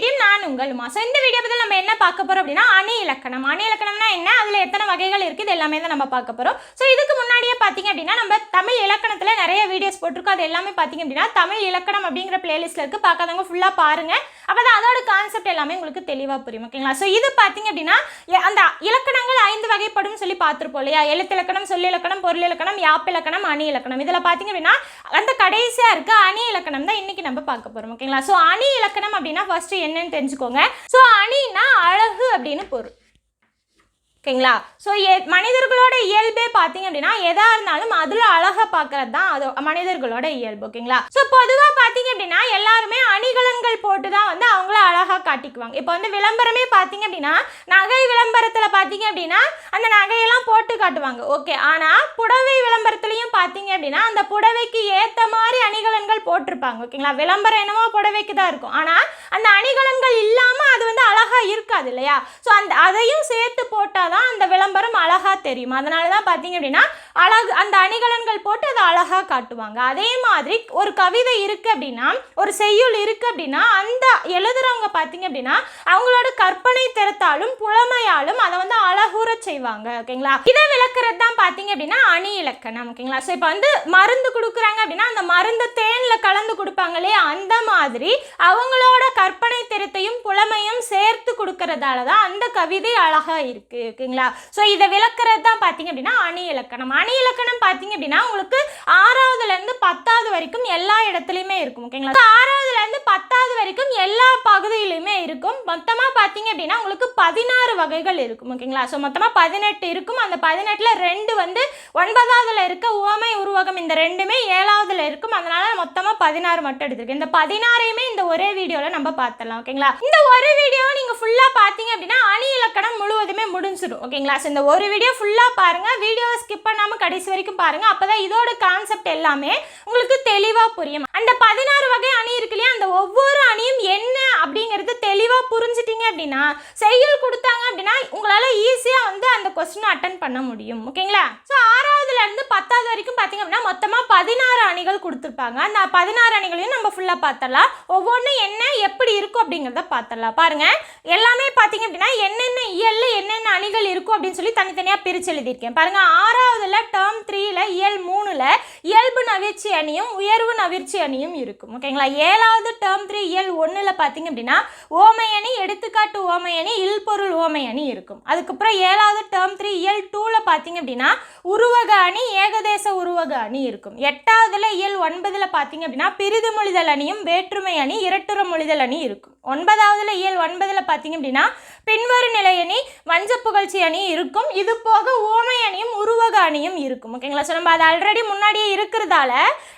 பிடிஎம் நான் உங்கள் உமா. ஸோ இந்த வீடியோ பற்றி நம்ம என்ன பார்க்க போகிறோம் அப்படின்னா அணி இலக்கணம். அணி இலக்கணம்னா என்ன? அதில் எத்தனை வகைகள் இருக்குது இது எல்லாமே தான் நம்ம பார்க்க போகிறோம் ஸோ இதுக்கு முன்னாடியே பார்த்தீங்க அப்படின்னா நம்ம தமிழ் இலக்கணத்தில் நிறைய வீடியோஸ் போட்டிருக்கோம். அது எல்லாமே பார்த்தீங்க அப்படின்னா தமிழ் இலக்கணம் அப்படிங்கிற பிளேலிஸ்ட்டில் இருக்குது பார்க்காதவங்க ஃபுல்லாக பாருங்கள் அப்போ தான் அதோட கான்செப்ட் எல்லாமே உங்களுக்கு தெளிவாக புரியும். ஓகேங்களா ஸோ இது பார்த்தீங்க அப்படின்னா அந்த இலக்கணங்கள் ஐந்து வகைப்படும் சொல்லி பார்த்துருப்போம் இல்லையா? எழுத்து இலக்கணம் சொல்லி இலக்கணம் பொருள் இலக்கணம் யாப்பு இலக்கணம் அணி இலக்கணம். இதில் பார்த்தீங்க அப்படின்னா அந்த கடைசியாக இருக்க அணி இலக்கணம் தான் இன்னைக்கு நம்ம பார்க்க போகிறோம் ஓகேங்களா ஸோ அணி இலக்கணம் அப்படின்னா ஃபர்ஸ்ட் என்னன்னு தெரிஞ்சுக்கோங்க. ஸோ அணினா அழகு அப்படின்னு பொருள். ஓகேங்களா? ஸோ எ மனிதர்களோட இயல்பே பார்த்தீங்க அப்படின்னா எதாக இருந்தாலும் அதில் அழகாக பார்க்கறது தான் அது மனிதர்களோட இயல்பு ஓகேங்களா? ஸோ பொதுவாக பார்த்தீங்க அப்படின்னா எல்லாருமே அணிகலன்கள் போட்டு தான் வந்து அவங்கள அழகாக காட்டிக்குவாங்க. இப்போ வந்து விளம்பரமே பார்த்தீங்க அப்படின்னா நகை விளம்பரத்தில் பார்த்தீங்க அப்படின்னா அந்த நகையெல்லாம் போட்டு காட்டுவாங்க ஓகே. ஆனால் புடவை விளம்பரத்துலையும் பார்த்தீங்க அப்படின்னா அந்த புடவைக்கு ஏற்ற மாதிரி அணிகலன்கள் போட்டிருப்பாங்க ஓகேங்களா? விளம்பரம் என்னமோ புடவைக்கு தான் இருக்கும். ஆனால் அந்த அணிகலன்கள் இல்லாமல் அது வந்து அழகாக இருக்காது இல்லையா? ஸோ அந்த அதையும் சேர்த்து போட்டால் தான் அந்த விளம்பரம் அழகாக தெரியும். அதனால தான் பார்த்தீங்க அப்படின்னா அழகு அந்த அணிகலன்கள் போட்டு அதை அழகாக காட்டுவாங்க. அதே மாதிரி ஒரு கவிதை இருக்குது அப்படின்னா ஒரு செய்யுள் இருக்குது அப்படின்னா அந்த எழுதுறவங்க பார்த்தீங்க அப்படின்னா அவங்களோட கற்பனை திறத்தாலும் புலமையாலும் அதை வந்து அழகுற செய்வாங்க. ஓகேங்களா இதை விளக்குறது தான் பார்த்தீங்க அப்படின்னா அணி இலக்கணம். ஓகேங்களா ஸோ இப்போ வந்து மருந்து கொடுக்குறாங்க அப்படின்னா அந்த மருந்து தேனில் கலந்து கொடுப்பாங்க இல்லையா? அந்த மாதிரி அவங்களோட கற்பனை திறத்தையும் புலமையும் சேர்த்து கொடுக்கறதால தான் அந்த கவிதை அழகாக இருக்குது ஓகேங்களா ஸோ இதை விளக்குறது தான் பார்த்தீங்க அப்படின்னா அணி இலக்கணம். அணி இலக்கணம் பார்த்தீங்க அப்படின்னா உங்களுக்கு ஆறாவதுலேருந்து பத்தாவது வரைக்கும் எல்லா இடத்துலையுமே இருக்கும் ஓகேங்களா ஆறாவதுலேருந்து பத்தாவது வரைக்கும் எல்லா பகுதியிலையுமே இருக்கும். மொத்தமாக பார்த்தீங்க அப்படின்னா உங்களுக்கு பதினாறு வகைகள் இருக்கும் ஓகேங்களா ஸோ மொத்தமாக பதினெட்டு இருக்கும். அந்த பதினெட்டில் ரெண்டு வந்து ஒன்பதாவதுல இருக்க உவமை உருவகம் இந்த ரெண்டுமே ஏழாவதுல இருக்கும். அதனால மொத்தமாக பதினாறு மட்டும் எடுத்திருக்கேன். இந்த பதினாறையுமே இந்த ஒரே வீடியோவில் நம்ம பார்த்துடலாம் ஓகேங்களா இந்த ஒரு வீடியோவை நீங்கள் ஃபுல்லாக பார்த்தீங்க அப்படின்னா அணி இலக்கணம் முழுவதுமே முடிச்சிடும் ஓகேங்களா ஸோ இந்த ஒரு வீடியோ ஃபுல்லாக பாருங்கள் வீடியோவை ஸ்கிப் பண்ணாமல் கடைசி வரைக்கும் பாருங்கள் அப்போ தான் இதோட கான்செப்ட் எல்லாமே உங்களுக்கு தெளிவாக புரியும். அந்த பதினாறு வகை அணி இருக்கு இல்லையா? அந்த ஒவ்வொரு அணியும் என்ன அப்படிங்கிறது தெளிவாக புரிஞ்சிட்டீங்க அப்படின்னா செயல் கொடுத்தாங்க அப்படின்னா உங்களால் ஈஸியாக வந்து அந்த கொஸ்டினை அட்டன் பண்ண முடியும். ஓகேங்களா ஸோ ஆறாவதுல இருந்து பத்தாவது வரைக்கும் பார்த்தீங்க அப்படின்னா மொத்தமாக பதினாறு அணிகள் கொடுத்துருப்பாங்க. அந்த பதினாறு அணிகளையும் நம்ம ஃபுல்லாக பார்த்தலாம் ஒவ்வொன்றும் என்ன எப்படி இருக்கும் அப்படிங்கிறத பார்த்தலாம் பாருங்க. எல்லாமே பார்த்தீங்க அப்படின்னா என்னென்ன இயல்ல என்னென்ன அணிகள் இருக்கும் அப்படின்னு சொல்லி தனித்தனியாக பிரித்து எழுதியிருக்கேன். பாருங்கள் ஆறாவதுல டேர்ம் த்ரீல இயல் மூணுல இயல்பு நவிர்ச்சி அணியும் உயர்வு நவிர்ச்சி அணியும் இருக்கும். ஓகேங்களா ஏழாவது டேர்ம் த்ரீ இயல் ஒன்றில் பார்த்தீங்க அப்படின்னா ஓமை அணி எடுத்துக்காட்டு ஓமை அணி இல்பொருள் ஓமை அணி இருக்கும். அதுக்கப்புறம் ஏழாவது டேர்ம் த்ரீ இயல் டூவில் பார்த்தீங்க அப்படின்னா உருவக அணி ஏகதேச உருவக அணி இருக்கும். எட்டாவதுல இயல் ஒன்பதில் பார்த்தீங்க அப்படின்னா பிரிது மொழிதல் அணியும் வேற்றுமை அணி இரட்டுற மொழிதல் அணி இருக்கும். ஒன்பதாவதுல இயல் ஒன்பதில் பார்த்தீங்க அப்படின்னா பின்வரும் நிலையணி புகழ்ச்சி அணி இருக்கும். இது போக ஓமை அணியும் உருவக அணியும் இருக்கும். ஓகேங்களா ஸோ நம்ம அது ஆல்ரெடி முன்னாடியே இருக்கிறதால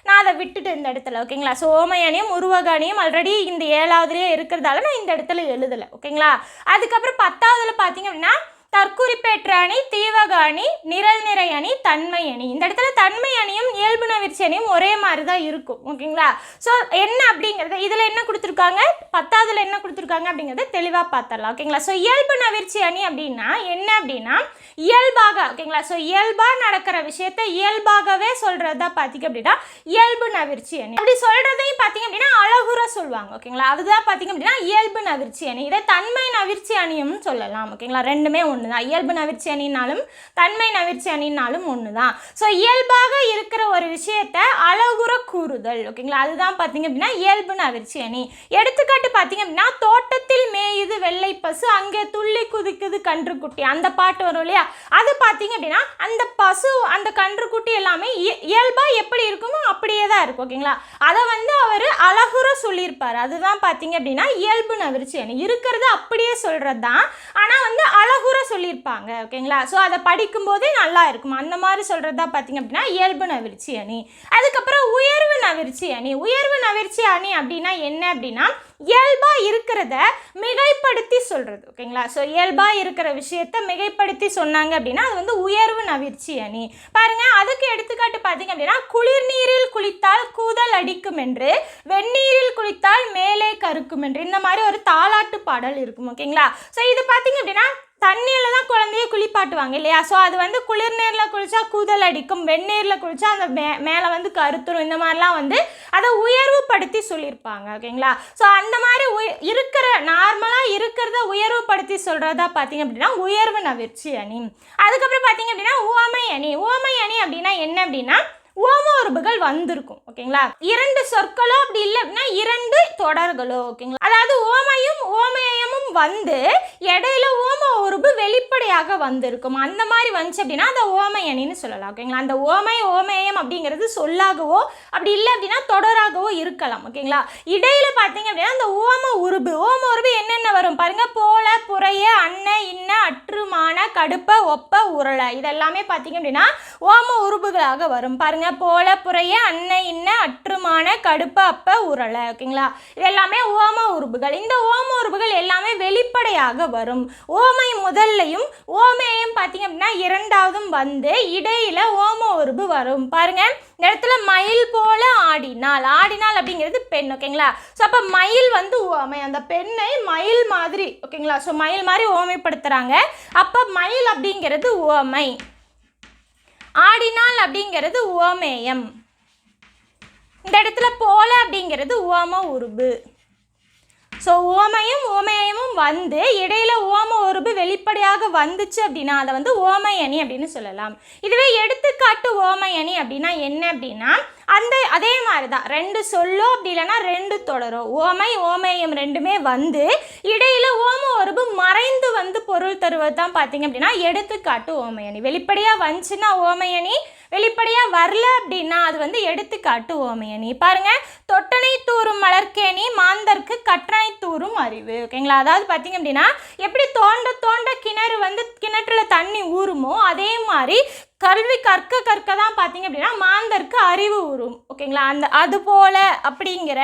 நான் அதை விட்டுட்டு இந்த இடத்துல ஓகேங்களா ஸோ ஓமை அணியும் உருவக அணியும் ஆல்ரெடி இந்த ஏழாவதுலேயே இருக்கிறதால நான் இந்த இடத்துல எழுதலை ஓகேங்களா அதுக்கப்புறம் பத்தாவதுல பார்த்தீங்க அப்படின்னா தற்குறிப்பேற்ற அணி தீவக அணி நிரல் நிறை அணி தன்மை அணி. இந்த இடத்துல தன்மை அணியும் இயல்பு நவிர்ச்சி அணியும் ஒரே மாதிரி தான் இருக்கும் ஓகேங்களா? ஸோ என்ன அப்படிங்கிறது இதில் என்ன கொடுத்துருக்காங்க? பத்தாவதுல என்ன கொடுத்துருக்காங்க அப்படிங்கிறத தெளிவாக பார்த்துடலாம் ஓகேங்களா? ஸோ இயல்பு நவிர்ச்சி அணி அப்படின்னா என்ன அப்படின்னா இயல்பாக ஓகேங்களா? ஸோ இயல்பாக நடக்கிற விஷயத்த இயல்பாகவே சொல்கிறது தான் பார்த்தீங்க அப்படின்னா இயல்பு நவிர்ச்சி அணி. அப்படி சொல்கிறதையும் பார்த்தீங்க அப்படின்னா அழகுற சொல்லுவாங்க ஓகேங்களா? அதுதான் பார்த்தீங்க அப்படின்னா இயல்பு நவிர்ச்சி அணி. இதை தன்மை நவிர்ச்சி அணியும் சொல்லலாம் ஓகேங்களா? ரெண்டுமே ஒன்று தான் இயல்பு நவிர்ச்சி அணினாலும் தன்மை நவிர்ச்சி அணினாலும் ஒன்று தான் ஸோ இயல்பாக இருக்கிற ஒரு விஷயத்த அழகுற கூறுதல் ஓகேங்களா? அதுதான் பார்த்தீங்க அப்படின்னா இயல்பு நவிர்ச்சி அணி. எடுத்துக்காட்டு பார்த்தீங்க அப்படின்னா தோட்டத்தில் மேயுது வெள்ளை பசு அங்கே துள்ளி குதிக்குது கன்றுக்குட்டி. அந்த பாட்டு வரும் இல்லையா? அது பார்த்தீங்க அப்படின்னா அந்த பசு அந்த கன்றுக்குட்டி எல்லாமே இயல்பாக எப்படி இருக்குமோ அப்படியே தான் இருக்கும் ஓகேங்களா? அதை வந்து அவர் அழகுற சொல்லியிருப்பார். அதுதான் பார்த்தீங்க அப்படின்னா இயல்பு நவிர்ச்சி அணி இருக்கிறது அப்படியே சொல்கிறது தான் ஆனால் வந்து அழகுற சொல்லியிருப்பாங்க ஓகேங்களா? ஸோ அதை படிக்கும்போதே நல்லா இருக்கும். அந்த மாதிரி சொல்கிறது தான் பார்த்தீங்க அப்படின்னா இயல்பு நவிர்ச்சி அணி. அதுக்கப்புறம் உயர்வு நவிர்ச்சி அணி. உயர்வு நவிர்ச்சி அணி அப்படின்னா என்ன அப்படின்னா இயல்பாக இருக்கிறத மிகைப்படுத்தி சொல்கிறது ஓகேங்களா? ஸோ இயல்பாக இருக்கிற விஷயத்த மிகைப்படுத்தி சொன்னாங்க அப்படின்னா அது வந்து உயர்வு நவிர்ச்சி அணி. பாருங்கள் அதுக்கு எடுத்துக்காட்டு பார்த்தீங்க அப்படின்னா குளிர் நீரில் குளித்தால் கூதல் அடிக்கும் என்று வெந்நீரில் குளித்தால் மேலே கருக்கும் என்று இந்த மாதிரி ஒரு தாலாட்டு பாடல் இருக்கும் ஓகேங்களா? ஸோ இது பார்த்தீங்க அப்படின்னா தண்ணியில் தான் குழந்தைய குளிப்பாட்டுவாங்க இல்லையா? ஸோ அது வந்து குளிர் நீரில் குளித்தா கூதல் அடிக்கும் வெந்நீரில் குளித்தா அந்த மே மேலே வந்து கருத்துரும் இந்த மாதிரிலாம் வந்து அதை உயர்வுபடுத்தி சொல்லியிருப்பாங்க ஓகேங்களா? ஸோ அந்த மாதிரி உய இருக்கிற நார்மலாக இருக்கிறத உயர்வுபடுத்தி சொல்கிறதா பார்த்தீங்க அப்படின்னா உயர்வு நவிர்ச்சி அணி. அதுக்கப்புறம் பார்த்தீங்க அப்படின்னா உவமை அணி. உவமை அணி அப்படின்னா என்ன அப்படின்னா ஓம வந்திருக்கும் ஓகேங்களா? இரண்டு சொற்களோ அப்படி இல்லை அப்படின்னா இரண்டு தொடர்களோ ஓகேங்களா? அதாவது ஓமையும் ஓமேயமும் வந்து இடையில ஓம உருபு வெளிப்படையாக வந்திருக்கும். அந்த மாதிரி வந்துச்சு அப்படின்னா அந்த ஓமையணின்னு சொல்லலாம் ஓகேங்களா? அந்த ஓமை ஓமேயம் அப்படிங்கிறது சொல்லாகவோ அப்படி இல்லை அப்படின்னா தொடராகவோ இருக்கலாம் ஓகேங்களா? இடையில பார்த்தீங்க அப்படின்னா அந்த ஓம உருபு ஓம உருபு என்னென்ன வரும் பாருங்க போல புறைய அன்ன இன்ன அற்றுமான கடுப்ப ஒப்ப உருளை. இதெல்லாமே பார்த்தீங்க அப்படின்னா ஓம உருபுகளாக வரும். பாருங்க போல புறைய அன்ன இன்ன அற்றுமான கடுப்ப அப்ப உருளை. ஓகேங்களா? இதெல்லாமே ஓம உருபுகள் இந்த ஓம உருபுகள் எல்லாமே வெளிப்படையாக வரும். ஓமை முதல்லையும் ஓமையும் பார்த்தீங்க அப்படின்னா இரண்டாவதும் வந்து இடையில ஓம உருபு வரும். பாருங்க இந்த இடத்துல மயில் போல ஆடினால் ஆடினால் அப்படிங்கிறது பெண் ஓகேங்களா? ஸோ அப்போ மயில் வந்து ஓமை. அந்த பெண்ணை மயில் மாதிரி ஓகேங்களா? ஸோ மயில் மாதிரி ஓமைப்படுத்துகிறாங்க அப்போ மயில் அப்படிங்கிறது ஓமை ஆடினால் அப்படிங்கிறது ஓமேயம் இந்த இடத்துல போல அப்படிங்கிறது ஓம உருபு. ஸோ ஓமையும் ஓமயமும் வந்து இடையில ஓம உருபு வெளிப்படையாக வந்துச்சு அப்படின்னா அதை வந்து ஓமையணி அப்படின்னு சொல்லலாம். இதுவே எடுத்துக்காட்டு ஓமையணி அப்படின்னா என்ன அப்படின்னா அந்த அதே மாதிரி தான் ரெண்டு சொல்லோ அப்படி இல்லைன்னா ரெண்டு தொடரோ. ஓமை ஓமயம் ரெண்டுமே வந்து இடையில ஓம உருபு மறைந்து வந்து பொருள் தருவது தான் பார்த்தீங்க அப்படின்னா எடுத்துக்காட்டு ஓமையணி. வெளிப்படையாக வந்துச்சுன்னா ஓமையணி வெளிப்படையாக வரல அப்படின்னா அது வந்து எடுத்துக்காட்டு ஓமையணி பாருங்கள் தொட்டனை தூரும் மலர்க்கேணி மாந்தர்க்கு கற்றனை தூரும் அறிவு. ஓகேங்களா? அதாவது பார்த்தீங்க அப்படின்னா எப்படி தோண்ட தோண்ட கிணறு வந்து கிணற்றுல தண்ணி ஊறுமோ அதே மாதிரி கல்வி கற்க கற்க தான் பார்த்தீங்க அப்படின்னா மாந்தருக்கு அறிவு ஊறும். ஓகேங்களா? அந்த அது போல் அப்படிங்கிற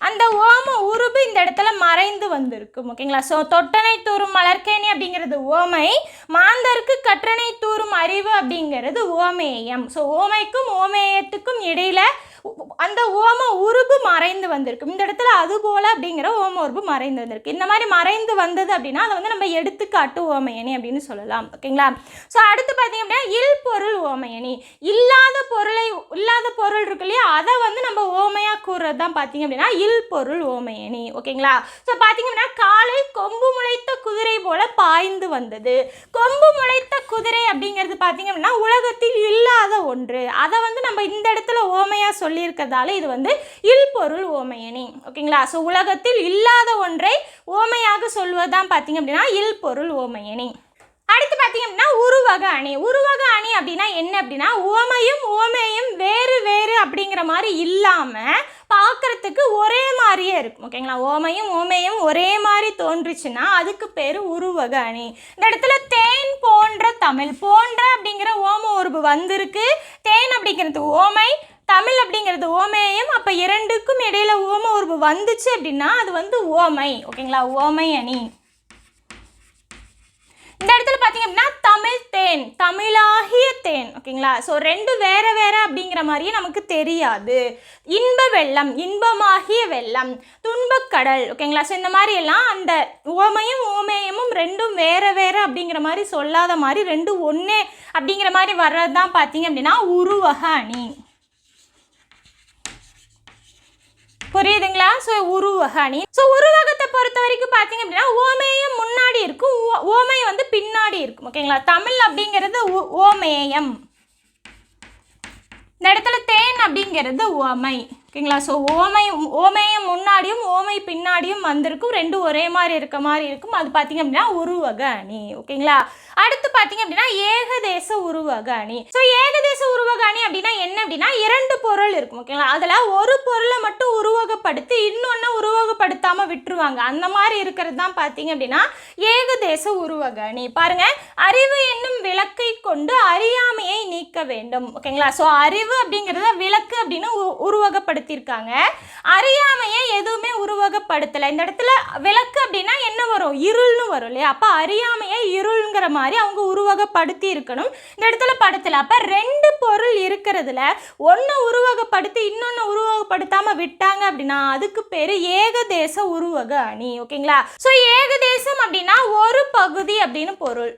அந்த ஓம உருபு இந்த இடத்துல மறைந்து வந்திருக்கும் ஓகேங்களா ஸோ தொட்டனை தூரும் மலர்கேணி அப்படிங்கிறது ஓமை மாந்தருக்கு கற்றனை தூரும் அறிவு அப்படிங்கிறது ஓமேயம். ஸோ ஓமைக்கும் ஓமேயத்துக்கும் இடையில அந்த ஓம உருபு மறைந்து வந்திருக்கும். இந்த இடத்துல அது போல் அப்படிங்கிற ஓம உருபு மறைந்து வந்திருக்கு. இந்த மாதிரி மறைந்து வந்தது அப்படின்னா அதை வந்து நம்ம எடுத்துக்காட்டு ஓமையணி அப்படின்னு சொல்லலாம். ஓகேங்களா ஸோ அடுத்து பார்த்தீங்க அப்படின்னா இல் பொருள் ஓமையணி இல்லாத பொருளை இல்லாத பொருள் இருக்கு இல்லையா? அதை வந்து நம்ம ஓமையாக கூறுறது தான் பார்த்தீங்க அப்படின்னா இல் பொருள் ஓமையணி ஓகேங்களா ஸோ பார்த்தீங்க அப்படின்னா காலை கொம்பு முளைத்த குதிரை போல பாய்ந்து வந்தது. கொம்பு முளைத்த குதிரை அப்படிங்கிறது பார்த்தீங்க அப்படின்னா உலகத்தில் இல்லாத ஒன்று. அதை வந்து நம்ம இந்த இடத்துல ஓமையாக சொல்லி சொல்லியிருக்கிறதால இது வந்து இல்பொருள் ஓமையணி. ஓகேங்களா? ஸோ உலகத்தில் இல்லாத ஒன்றை ஓமையாக சொல்வதுதான் பார்த்தீங்க அப்படின்னா இல்பொருள் ஓமையணி. அடுத்து பார்த்தீங்க அப்படின்னா உருவக அணி. உருவக அணி அப்படின்னா என்ன அப்படின்னா ஓமையும் ஓமையும் வேறு வேறு அப்படிங்கிற மாதிரி இல்லாமல் பார்க்கறதுக்கு ஒரே மாதிரியே இருக்கும். ஓகேங்களா? ஓமையும் ஓமையும் ஒரே மாதிரி தோன்றுச்சுன்னா அதுக்கு பேர் உருவக அணி. இந்த இடத்துல தேன் போன்ற தமிழ் போன்ற அப்படிங்கிற ஓம உருவு வந்திருக்கு. தேன் அப்படிங்கிறது ஓமை தமிழ் அப்படிங்கிறது ஓமேயம் அப்போ இரண்டுக்கும் இடையில ஓம உருவு வந்துச்சு அப்படின்னா அது வந்து ஓமை. ஓகேங்களா? ஓமை அணி. இந்த இடத்துல பார்த்தீங்க அப்படின்னா தமிழ் தேன் தமிழாகிய தேன். ஓகேங்களா? ஸோ ரெண்டு வேற வேற அப்படிங்கிற மாதிரியே நமக்கு தெரியாது. இன்ப வெள்ளம் இன்பமாகிய வெள்ளம் துன்பக்கடல் ஓகேங்களா? ஸோ இந்த மாதிரி எல்லாம் அந்த ஓமையும் ஓமேயமும் ரெண்டும் வேற வேற அப்படிங்கிற மாதிரி சொல்லாத மாதிரி ரெண்டு ஒன்று அப்படிங்கிற மாதிரி வர்றது தான் பார்த்தீங்க அப்படின்னா உருவக அணி. புரியுதுங்களா? ஸோ உருவக அணி. ஸோ உருவகத்தை பொறுத்த வரைக்கும் பார்த்தீங்க அப்படின்னா ஓமேயம் முன்னாடி இருக்கும். ஓமை வந்து பின்னாடி இருக்கும். ஓகேங்களா தமிழ் அப்படிங்கிறது ஓமேயம். இந்த இடத்துல தேன் அப்படிங்கிறது ஓமை. ஓகேங்களா ஸோ ஓமை ஓமேயம் முன்னாடியும் ஓமை பின்னாடியும் வந்திருக்கும். ரெண்டும் ஒரே மாதிரி இருக்க மாதிரி இருக்கும். அது பார்த்தீங்க அப்படின்னா உருவக அணி. ஓகேங்களா அடுத்து பார்த்தீங்க அப்படின்னா ஏகதேச உருவக அணி. ஸோ ஏகதேச உருவக அணி அப்படின்னா என்ன அப்படின்னா இரண்டு பொருள் இருக்கும். ஓகேங்களா அதில் ஒரு பொருளை மட்டும் உருவகப்படுத்தி இன்னொன்று உருவகப்படுத்தாமல் விட்டுருவாங்க. அந்த மாதிரி இருக்கிறது தான் பார்த்தீங்க அப்படின்னா ஏகதேச உருவக நீ பாருங்க அறிவு என்னும் விளக்கை கொண்டு அறியாமையை நீக்க வேண்டும். ஓகேங்களா ஸோ அறிவு அப்படிங்கிறத விளக்கு அப்படின்னு உ- உருவகப்படுத்தியிருக்காங்க. அறியாமையை எதுவுமே உருவகப்படுத்தலை. இந்த இடத்துல விளக்கு அப்படின்னா என்ன வரும்? இருள்னு வரும் இல்லையா? அப்போ அறியாமையை இருள்ங்கிற மாதிரி அவங்க உருவகப்படுத்தி இருக்கணும். இந்த இடத்துல படத்தில் அப்போ ரெண்டு பொருள் இருக்கிறதுல. ஒன்று உருவகப்படுத்தி இன்னொன்று உருவகப்படுத்தாமல் விட்டாங்க அப்படின்னா அதுக்கு பேர் ஏகதேச உருவக அணி ஓகேங்களா? ஸோ ஏகதேசம் அப்படின்னா ஒரு பகுதி அப்படின்னு பொருள்.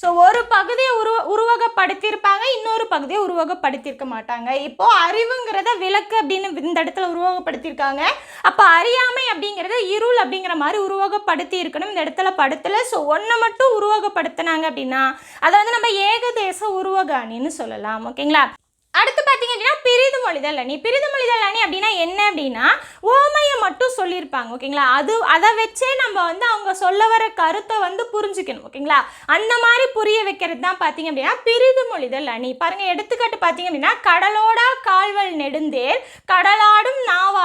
ஸோ ஒரு பகுதியை உருவ உருவகப்படுத்தியிருப்பாங்க இன்னொரு பகுதியை உருவகப்படுத்தியிருக்க மாட்டாங்க. இப்போது அறிவுங்கிறத விளக்கு அப்படின்னு இந்த இடத்துல உருவகப்படுத்தியிருக்காங்க. அப்போ அறியாமை அப்படிங்கிறத இருள் அப்படிங்கிற மாதிரி உருவகப்படுத்தி இருக்கணும் இந்த இடத்துல படுத்தலை. ஸோ ஒன்றை மட்டும் உருவகப்படுத்தினாங்க அப்படின்னா அதை வந்து நம்ம ஏகதேச உருவக அணின்னு சொல்லலாம் ஓகேங்களா? அடுத்து பார்த்தீங்க அப்படின்னா பிரிது மொழிதல் அணி. பிரிது மொழிதல் அணி அப்படின்னா என்ன அப்படின்னா ஓமையை மட்டும் சொல்லியிருப்பாங்க ஓகேங்களா? அது அதை வச்சே நம்ம வந்து அவங்க சொல்ல வர கருத்தை வந்து புரிஞ்சுக்கணும் ஓகேங்களா? அந்த மாதிரி புரிய வைக்கிறது தான் பார்த்தீங்க அப்படின்னா பிரிது மொழிதல் அணி. பாருங்கள் எடுத்துக்காட்டு பார்த்தீங்க அப்படின்னா கடலோடா கால்வல் நெடுந்தேர் கடலாடும்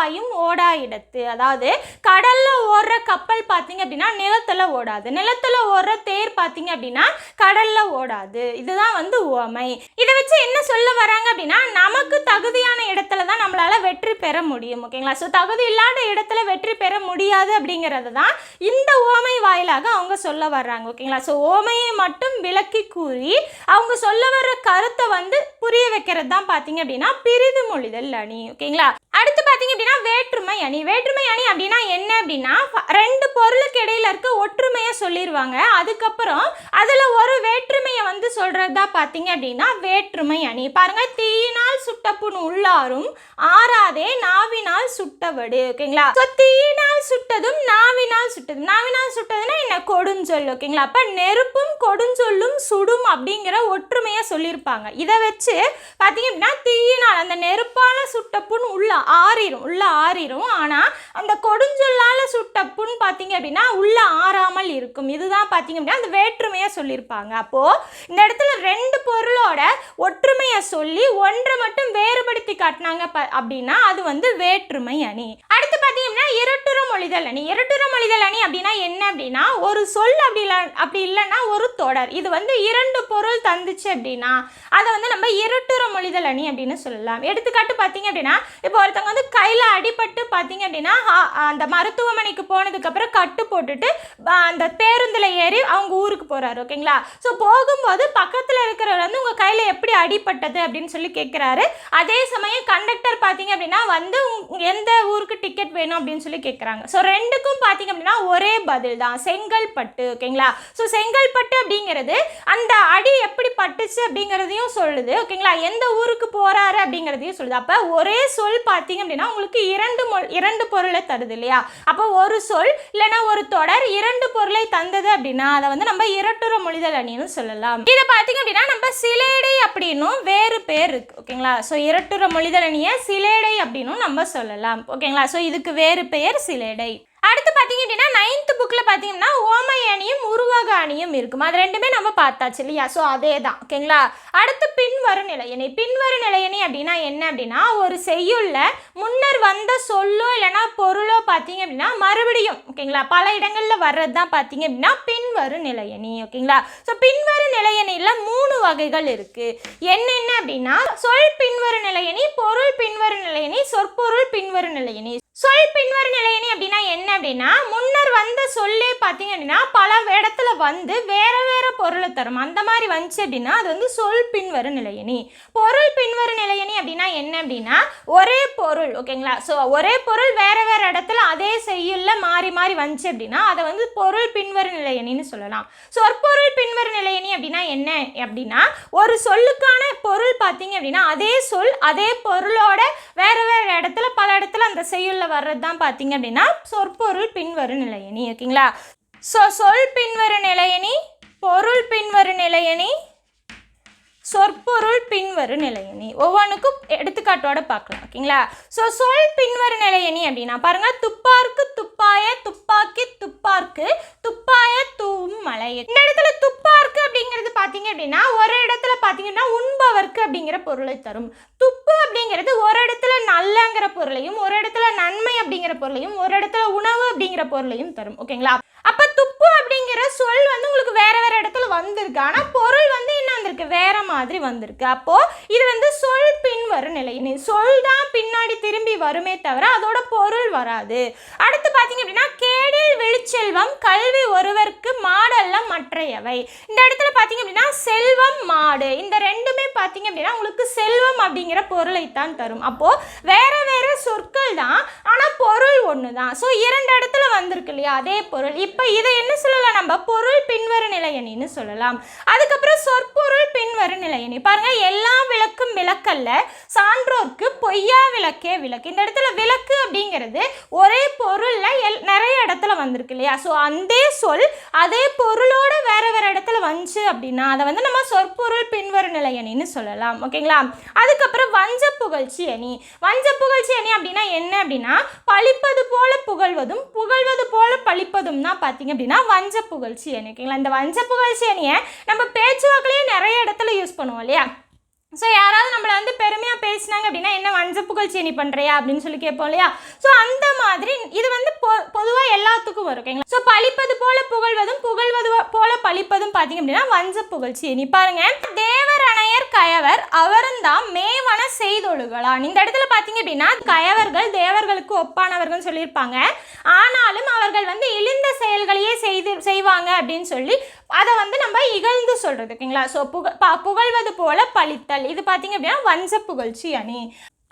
நாவாயும் ஓடா இடத்து அதாவது கடல்ல ஓடுற கப்பல் பார்த்தீங்க அப்படின்னா நிலத்துல ஓடாது. நிலத்துல ஓடுற தேர் பார்த்தீங்க அப்படின்னா கடல்ல ஓடாது. இதுதான் வந்து உவமை. இதை வச்சு என்ன சொல்ல வராங்க அப்படின்னா நமக்கு தகுதியான இடத்துல தான் நம்மளால வெற்றி பெற முடியும். ஓகேங்களா ஸோ தகுதி இல்லாத இடத்துல வெற்றி பெற முடியாது அப்படிங்கிறது தான் இந்த ஓமை வாயிலாக அவங்க சொல்ல வர்றாங்க. ஓகேங்களா ஸோ ஓமையை மட்டும் விளக்கி கூறி அவங்க சொல்ல வர்ற கருத்தை வந்து புரிய வைக்கிறது தான் பார்த்தீங்க அப்படின்னா பிரிது மொழிதல் அணி. ஓகேங்களா அடுத்து பார்த்தீங்க அப்படின்னா வேற்றுமை அணி. வேற்றுமை அணி அப்படின்னா என்ன அப்படின்னா ரெண்டு பொருளுக்கு இடையில இருக்க ஒற்றுமையை சொல்லிடுவாங்க அதுக்கப்புறம் அதில் ஒரு வேற்றுமையை வந்து சொல்கிறதா பார்த்தீங்க அப்படின்னா வேற்றுமை அணி. பாருங்கள் தீயினால் சுட்டப்புண் உள்ளாரும் ஆறாதே நாவினால் சுட்டவடு. ஓகேங்களா? ஸோ தீயினால் சுட்டதும் நாவினால் சுட்டதும். நாவினால் சுட்டதுன்னா என்ன? கொடுஞ்சொல் ஓகேங்களா? அப்போ நெருப்பும் கொடுஞ்சொல்லும் சுடும் அப்படிங்கிற ஒற்றுமையை சொல்லியிருப்பாங்க இதை வச்சு பார்த்தீங்க அப்படின்னா தீயினால் அந்த நெருப்பால் சுட்டப்புண் உள்ளார் ஆறிடும் உள்ளே ஆறிடும் ஆனால் அந்த கொடுஞ்சொல்லால் சுட்ட புண் பார்த்தீங்க அப்படின்னா உள்ளே ஆறாமல் இருக்கும். இதுதான் பார்த்தீங்க அப்படின்னா அந்த வேற்றுமையை சொல்லியிருப்பாங்க. அப்போது இந்த இடத்துல ரெண்டு பொருளோட ஒற்றுமையை சொல்லி ஒன்றை மட்டும் வேறுபடுத்தி காட்டினாங்க ப அப்படின்னா அது வந்து வேற்றுமை அணி. அடுத்து பார்த்தீங்கன்னா இரட்டுற மொழிதல் அணி. இரட்டுற மொழிதல் அணி அப்படின்னா என்ன அப்படின்னா ஒரு சொல் அப்படி இல்லை அப்படி இல்லைன்னா ஒரு தொடர். இது வந்து இரண்டு பொருள் தந்துச்சு அப்படின்னா அதை வந்து நம்ம இரட்டுற மொழிதல் அணி அப்படின்னு சொல்லலாம். எடுத்துக்காட்டு பார்த்தீங்க அப்படின்னா இப்போ ஒருத்தவங்க வந்து கையில் அடிபட்டு பார்த்தீங்க அப்படின்னா அந்த மருத்துவமனைக்கு போனதுக்கப்புறம் கட்டு போட்டுட்டு அந்த பேருந்தில் ஏறி அவங்க ஊருக்கு போகிறாரு ஓகேங்களா? ஸோ போகும்போது பக்கத்தில் இருக்கிறவர் வந்து உங்கள் கையில் எப்படி அடிபட்டது அப்படின்னு சொல்லி கேட்குறாரு அதே சமயம் கண்டக்டர் பார்த்தீங்க அப்படின்னா வந்து எந்த ஊருக்கு டிக்கெட் வேணும் அப்படின்னு சொல்லி கேட்குறாங்க ஸோ ரெண்டுக்கும் பார்த்தீங்க அப்படின்னா ஒரே பதில் தான் செங்கல்பட்டு ஓகேங்களா? ஸோ செங்கல்பட்டு அப்படிங்கிறது அந்த அடி எப்படி பட்டுச்சு அப்படிங்கிறதையும் சொல்லுது ஓகேங்களா? எந்த ஊருக்கு போகிறாரு அப்படிங்கிறதையும் சொல்லுது. அப்போ ஒரே சொல் பார்த்தீங்க அப்படின்னா உங்களுக்கு இரண்டு மொ இரண்டு பொருளை தருது இல்லையா? அப்போ ஒரு சொல் இல்லைன்னா ஒரு தொடர் இரண்டு பொருளை தந்தது அப்படின்னா அதை வந்து நம்ம இரட்டுற மொழிதல் அணின்னு சொல்லலாம். இதை பார்த்தீங்க அப்படின்னா நம்ம சிலேடை அப்படின்னும் வேறு பேர் இருக்கு ஓகேங்களா? ஸோ இரட்டுற மொழிதல் அணியை சிலேடை அப்படின்னும் நம்ம சொல்லலாம் ஓகேங்களா? ஸோ இதுக்கு வேறு பெயர் சிலேடை. அடுத்து பார்த்தீங்க அப்படின்னா நைன்த் புக்கில் பார்த்தீங்கன்னா ஓமை அணியும் உருவக அணியும் இருக்கும். அது ரெண்டுமே நம்ம பார்த்தாச்சு இல்லையா? ஸோ அதே தான் ஓகேங்களா? அடுத்து பின்வரும் நிலையணி. பின்வரும் நிலையணி அப்படின்னா என்ன அப்படின்னா ஒரு செய்யுள்ள முன்னர் வந்த சொல்லோ இல்லைன்னா பொருளோ பார்த்தீங்க அப்படின்னா மறுபடியும் ஓகேங்களா? பல இடங்களில் வர்றது தான் பார்த்தீங்க அப்படின்னா பின்வரும் நிலையணி ஓகேங்களா? ஸோ பின்வரும் நிலையணியில் மூணு வகைகள் இருக்குது என்னென்ன அப்படின்னா சொல் பின்வரும் நிலையணி பொருள் பின்வரும் நிலையணி சொற்பொருள் பின்வரும் நிலையணி. சொல் பின்வரும் நிலையணி அப்படின்னா என்ன அப்படின்னா முன்னர் வந்த சொல்லே பார்த்தீங்க அப்படின்னா பல இடத்துல வந்து வேற வேற பொருளை தரும். அந்த மாதிரி வந்துச்சு அப்படின்னா அது வந்து சொல் பின்வரும் நிலையணி பொருள் பின்வரும் நிலையணி அப்படின்னா என்ன அப்படின்னா ஒரே பொருள் ஓகேங்களா ஸோ ஒரே பொருள் வேற வேற இடத்துல அதே செய்யுள்ள மாறி மாறி வந்துச்சு அப்படின்னா அதை வந்து பொருள் பின்வரும் நிலையணின்னு சொல்லலாம். சொற்பொருள் பின்வரும் நிலையணி அப்படின்னா என்ன அப்படின்னா ஒரு சொல்லுக்கான பொருள் பார்த்தீங்க அப்படின்னா அதே சொல் அதே பொருளோட வேற வேற இடத்துல பல இடத்துல அந்த செய்யுள்ள வர்றது தான் பார்த்தீங்க அப்படின்னா சொற்பொருள் பின்வரும் நிலையணி ஓகேங்களா? ஸோ சொல் பின்வரும் நிலையணி பொருள் பின்வரும் நிலையணி சொற்பொருள் பின்வரும் நிலையணி. ஒவ்வொன்றுக்கும் எடுத்துக்காட்டோட பார்க்கலாம் ஓகேங்களா? ஸோ சொல் பின்வரும் நிலையணி அப்படின்னா பாருங்க துப்பார்க்கு துப்பாய துப்பாக்கி துப்பார்க்கு துப்பாய தூவும் மலை. இந்த இடத்துல துப்பார்க்கு அப்படிங்கிறது பார்த்தீங்க அப்படின்னா ஒரு இடத்துல பார்த்தீங்கன்னா உண்பவர்க்கு அப்படிங்கிற பொருளை தரும். உப்பு அப்படிங்கிறது ஒரு இடத்துல நல்லங்கிற பொருளையும் ஒரு இடத்துல நன்மை அப்படிங்கிற பொருளையும் ஒரு இடத்துல உணவு அப்படிங்கிற பொருளையும் தரும். ஓகேங்களா? அப்போ துப்பு அப்படிங்கிற சொல் வந்து உங்களுக்கு வேற வேற இடத்துல வந்திருக்கு. ஆனால் பொருள் வந்து என்ன வந்திருக்கு? வேற மாதிரி வந்திருக்கு. அப்போ இது வந்து சொல் பின்வரும் நிலை. சொல் தான் பின்னாடி திரும்பி வருமே தவிர அதோட பொருள் வராது. அடுத்து பார்த்தீங்க அப்படின்னா கேடில் வெளிச்செல்வம் கல்வி ஒருவருக்கு மாடல்ல மற்றையவை. இந்த இடத்துல பார்த்தீங்க அப்படின்னா செல்வம் மாடு. இந்த ரெண்டுமே பார்த்தீங்க அப்படின்னா உங்களுக்கு செல்வம் அப்படிங்கிற பொருளைத்தான் தரும். அப்போ வேற வேற சொற்கள் தான் ஆனால் பொருள் ஒன்று தான் ஸோ இரண்டு இடத்துல வந்திருக்கு இல்லையா அதே பொருள். இப்போ இதை என்ன சொல்லலாம்? நம்ம பொருள் பின்வரு நிலையணின்னு சொல்லலாம். அதுக்கப்புறம் சொற்பொருள் பின்வரு நிலையணி. பாருங்க எல்லா விளக்கும் விளக்கல்ல சான்றோர்க்கு பொய்யா விளக்கே விளக்கு. இந்த இடத்துல விளக்கு அப்படிங்கிறது ஒரே பொருள்ல எல் நிறைய இடத்துல வந்திருக்கு இல்லையா? ஸோ அந்த சொல் அதே பொருளோட வேற வேற இடத்துல வந்துச்சு அப்படின்னா அதை வந்து நம்ம சொற்பொருள் பின்வரு நிலையணின்னு சொல்லலாம். ஓகேங்களா? அதுக்கப்புறம் வஞ்ச புகழ்ச்சி அணி. வஞ்ச புகழ்ச்சி அணி அப்படின்னா என்ன அப்படின்னா பழிப்பது போல புகழ்வதும் புகழ்வது போல பழிப்பதும் தான் பார்த்தீங்க அப்படின்னா வஞ்ச புகழ்ச்சி அணி ஓகேங்களா? இந்த வஞ்ச புகழ்ச்சி அணியை நம்ம பேச்சுவாக்கிலேயே நிறைய இடத்துல யூஸ் பண்ணுவோம் இல்லையா? ஸோ யாராவது நம்மளை வந்து பெருமையாக பேசினாங்க அப்படின்னா என்ன வஞ்ச புகழ்ச்சி நீ பண்ணுறியா அப்படின்னு சொல்லி கேட்போம் இல்லையா? ஸோ அந்த மாதிரி இது வந்து பொ பொதுவாக எல்லாத்துக்கும் வரும் ஓகேங்களா? ஸோ பழிப்பது போல புகழ்வதும் புகழ்வது போல பழிப்பதும் பார்த்தீங்க அப்படின்னா வஞ்ச புகழ்ச்சி நீ பாருங்க தேவ அணையர் கயவர் அவருந்தாம் மேவன செய்தொழுகலான் இந்த இடத்துல பார்த்தீங்க அப்படின்னா கயவர்கள் தேவர்களுக்கு ஒப்பானவர்கள் சொல்லியிருப்பாங்க. ஆனாலும் அவர்கள் வந்து இழிந்த செயல்களையே செய்து செய்வாங்க அப்படின்னு சொல்லி அதை வந்து நம்ம இகழ்ந்து சொல்கிறதுக்குங்களா ஓகேங்களா? ஸோ புக புகழ்வது போல பழித்தல். இது பார்த்தீங்க அப்படின்னா வஞ்ச புகழ்ச்சி அணி.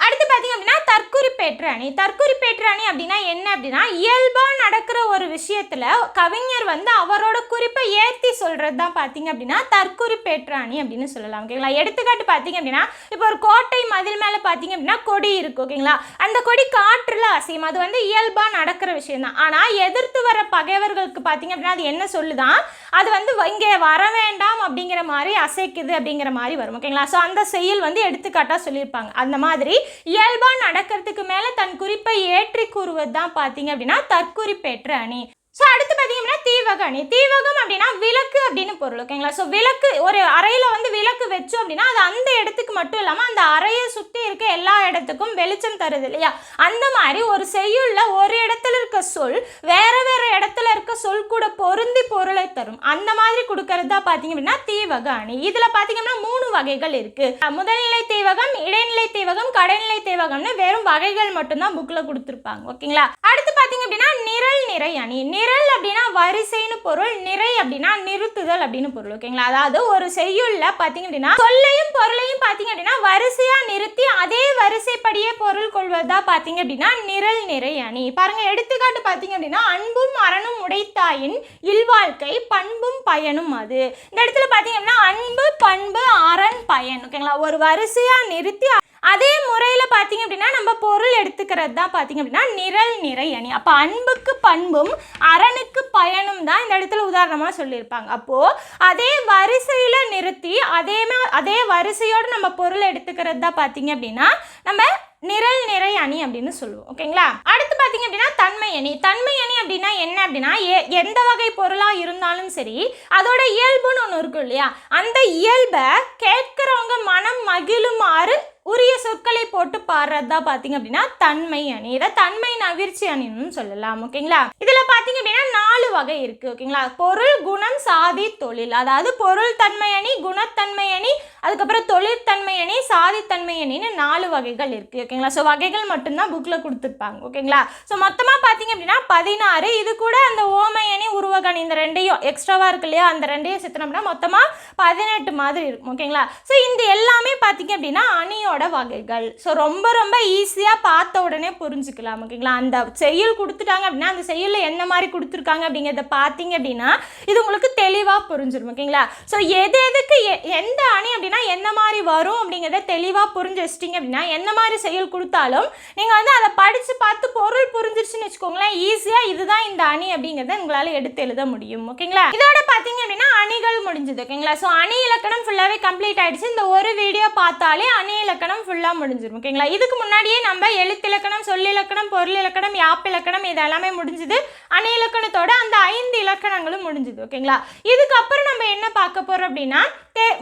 அடுத்து பார்த்தீங்க அப்படின்னா தற்குறிப்பேற்று அணி தற்குறிப்பேற்று அணி அப்படின்னா என்ன அப்படின்னா இயல்பாக நடக்கிற ஒரு விஷயத்தில் கவிஞர் வந்து அவரோட குறிப்பை ஏற்றி சொல்கிறது தான் பார்த்தீங்க அப்படின்னா தற்குறிப்பேற்று அணி அப்படின்னு சொல்லலாம். ஓகேங்களா எடுத்துக்காட்டு பார்த்தீங்க அப்படின்னா இப்போ ஒரு கோட்டை மதில் மேலே பார்த்தீங்க அப்படின்னா கொடி இருக்குது ஓகேங்களா அந்த கொடி காற்றில் அசையும். அது வந்து இயல்பாக நடக்கிற விஷயம் தான் ஆனால் எதிர்த்து வர பகைவர்களுக்கு பார்த்தீங்க அப்படின்னா அது என்ன சொல்லுதான்? அது வந்து இங்கே வர வேண்டாம் அப்படிங்கிற மாதிரி அசைக்குது அப்படிங்கிற மாதிரி வரும் ஓகேங்களா ஸோ அந்த செயல் வந்து எடுத்துக்காட்டாக சொல்லியிருப்பாங்க. அந்த மாதிரி இயல்பாக நடக்கிறதுக்கு மேலே தன் குறிப்பை ஏற்றி கூறுவது தான் பார்த்தீங்க அப்படின்னா தற்குறிப்பேற்ற அணி. ஸோ அடுத்து பார்த்தீங்கன்னா தீவக அணி தீவகம் அப்படின்னா விளக்கு அப்படின்னு பொருள் ஓகேங்களா ஸோ விளக்கு ஒரு அறையில் வந்து விளக்கு வச்சோம் அப்படின்னா அது அந்த இடத்துக்கு மட்டும் இல்லாமல் அந்த அறையை சுற்றி இருக்க எல்லா இடத்துக்கும் வெளிச்சம் தருது இல்லையா? அந்த மாதிரி ஒரு செய்யுள்ள ஒரு இடத்துல இருக்க சொல் வேற வேற இடத்துல இருக்க சொல் கூட பொருந்தி பொருளை தரும். அந்த மாதிரி கொடுக்கறது தான் பார்த்தீங்க அப்படின்னா தீவக அணி இதில் பார்த்தீங்கன்னா மூணு வகைகள் இருக்குது முதல்நிலை தீவகம் இடைநிலை தீவகம் கடைநிலை தீவகம்னு வெறும் வகைகள் மட்டும்தான் புக்கில் கொடுத்துருப்பாங்க ஓகேங்களா அடுத்து பார்த்தீங்க அப்படின்னா நிரல் நிறை அணி. நிரல் அப்படின்னா வரிசைன்னு பொருள் நிறை அப்படின்னா நிறுத்துதல் அப்படின்னு பொருள் ஓகேங்களா அதாவது ஒரு செய்யுள்ள பார்த்தீங்க அப்படின்னா சொல்லையும் பொருளையும் பார்த்தீங்க அப்படின்னா வரிசையா நிறுத்தி அதே வரிசைப்படியே பொருள் கொள்வதா பார்த்தீங்க அப்படின்னா நிரல் நிறை அணி. பாருங்க எடுத்துக்காட்டு பார்த்தீங்க அப்படின்னா அன்பும் அறனும் உடைத்தாயின் இல்வாழ்க்கை பண்பும் பயனும் அது. இந்த இடத்துல பார்த்தீங்க அப்படின்னா அன்பு பண்பு அரண் பயன் ஓகேங்களா ஒரு வரிசையா நிறுத்தி அதே முறையில் பார்த்தீங்க அப்படின்னா நம்ம பொருள் எடுத்துக்கிறது தான் பார்த்தீங்க அப்படின்னா நிரல் நிறை அணி. அப்போ அன்புக்கு பண்பும் அரணுக்கு பயனும் தான் இந்த இடத்துல உதாரணமாக சொல்லியிருப்பாங்க. அப்போது அதே வரிசையில் நிறுத்தி அதே அதே வரிசையோடு நம்ம பொருள் எடுத்துக்கிறது தான் பார்த்தீங்க அப்படின்னா நம்ம நிரல் நிறை அணி அப்படின்னு சொல்லுவோம். ஓகேங்களா? அடுத்து பார்த்தீங்க அப்படின்னா தன்மை அணி. தன்மை அணி அப்படின்னா என்ன அப்படின்னா எ- எந்த வகை பொருளாக இருந்தாலும் சரி அதோட இயல்புன்னு ஒன்று இருக்கும் இல்லையா? அந்த இயல்பை கேட்குறவங்க மனம் மகிழுமாறு உரிய சொற்களை போட்டு பாடுறது தான் பார்த்தீங்க அப்படின்னா தன்மை அணி. இதை தன்மை நவிர்ச்சி அணின்னு சொல்லலாம் ஓகேங்களா? இதில் பார்த்தீங்க அப்படின்னா நாலு வகை இருக்கு ஓகேங்களா? பொருள் குணம் சாதி தொழில். அதாவது பொருள் தன்மை அணி குணத்தன்மை அணி அதுக்கப்புறம் தொழிற்தன்மை அணி சாதித்தன்மை அணின்னு நாலு வகைகள் இருக்கு ஓகேங்களா? ஸோ வகைகள் மட்டும்தான் புக்கில் கொடுத்துருப்பாங்க ஓகேங்களா? ஸோ மொத்தமாக பார்த்தீங்க அப்படின்னா பதினாறு. இது கூட அந்த ஓமை அணி உருவகணி இந்த ரெண்டையும் எக்ஸ்ட்ராவாக இருக்கு இல்லையா? அந்த ரெண்டையும் சித்தனம்னா மொத்தமாக பதினெட்டு மாதிரி இருக்கும் ஓகேங்களா? ஸோ இந்த எல்லாமே பார்த்தீங்க அப்படின்னா அணியோட வகைகள். ஸோ ரொம்ப ரொம்ப ஈஸியாக பார்த்த உடனே புரிஞ்சுக்கலாம் ஓகேங்களா அந்த செய்யுள் கொடுத்துட்டாங்க அப்படின்னா அந்த செயலில் என்ன மாதிரி கொடுத்துருக்காங்க அப்படிங்கிறத பார்த்தீங்க அப்படின்னா இது உங்களுக்கு தெளிவாக புரிஞ்சிடும் ஓகேங்களா ஸோ எது எதுக்கு எ- எந்த அணி அப்படின்னா என்ன மாதிரி வரும் அப்படிங்கிறத தெளிவாக புரிஞ்சு வச்சிட்டிங்க அப்படின்னா எந்த மாதிரி செயல் கொடுத்தாலும் நீங்கள் வந்து அதை படித்து பார்த்து பொருள் புரிஞ்சிருச்சுன்னு வச்சுக்கோங்களேன் ஈஸியாக இதுதான் இந்த அணி அப்படிங்கிறத உங்களால் எடுத்து எழுத முடியும் ஓகேங்களா இதோட பார்த்தீங்க அப்படின்னா அணிகள் முடிஞ்சது ஓகேங்களா ஸோ அணி இலக்கணம் ஃபுல்லாகவே கம்ப்ளீட் ஆகிடுச்சு இந்த ஒரு வீடியோ பார்த்தாலே அணி இலக்கணம் இலக்கணம் ஃபுல்லாக முடிஞ்சிடும் ஓகேங்களா இதுக்கு முன்னாடியே நம்ம எழுத்திலக்கணம் சொல்லிலக்கணம் பொருள் இலக்கணம் யாப்பிலக்கணம் இது எல்லாமே முடிஞ்சுது. அணை இலக்கணத்தோட அந்த ஐந்து இலக்கணங்களும் முடிஞ்சுது ஓகேங்களா இதுக்கப்புறம் நம்ம என்ன பார்க்க போகிறோம் அப்படின்னா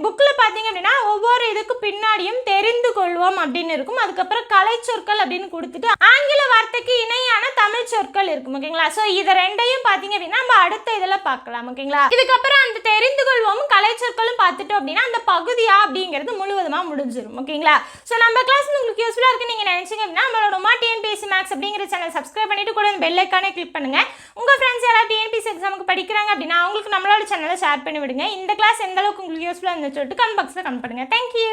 புக்கில் பார்த்தீங்க அப்படின்னா ஒவ்வொரு இதுக்கு பின்னாடியும் தெரிந்து கொள்வோம் அப்படின்னு இருக்கும். அதுக்கப்புறம் கலை சொற்கள் அப்படின்னு கொடுத்துட்டு ஆங்கில வார்த்தைக்கு இணையான தமிழ் சொற்கள் இருக்கும் ஓகேங்களா ஸோ இதை ரெண்டையும் பார்த்தீங்க அப்படின்னா நம்ம அடுத்த இதில் பார்க்கலாம் ஓகேங்களா இதுக்கப்புறம் அந்த தெரிந்து கொள்வோம் கலை கலைச்சொற்களும் பார்த்துட்டோம் அப்படின்னா அந்த பகுதியா அப்படிங்கிறது முழுவதுமாக முடிஞ்சிடும் ஓகேங்களா ஸோ நம்ம கிளாஸ் உங்களுக்கு யூஸ்ஃபுல்லாக இருக்குன்னு நீங்கள் நினைச்சீங்க அப்படின்னா நம்மளோட உமா டிஎன்பிஎஸ்சி மேக்ஸ் அப்படிங்கிற சேனல் சப்ஸ்கிரைப் பண்ணிட்டு கூட பெல் ஐக்கானே கிளிக் பண்ணுங்க. உங்கள் ஃப்ரெண்ட்ஸ் யாராவது டிஎன்பிஎஸ்சி எக்ஸாமுக்கு படிக்கிறாங்க அப்படின்னா அவங்களுக்கு நம்மளோட சேனலை ஷேர் பண்ணி விடுங்க. இந்த கிளாஸ் எந்த அளவுக்கு உங்களுக்கு யூஸ்ஃபுல்லாக யூஸ்ஃபுல்லாக இருந்துச்சு சொல்லிட்டு கமெண்ட் பாக்ஸில் கமெண்ட் பண்ணுங்கள் தேங்க்யூ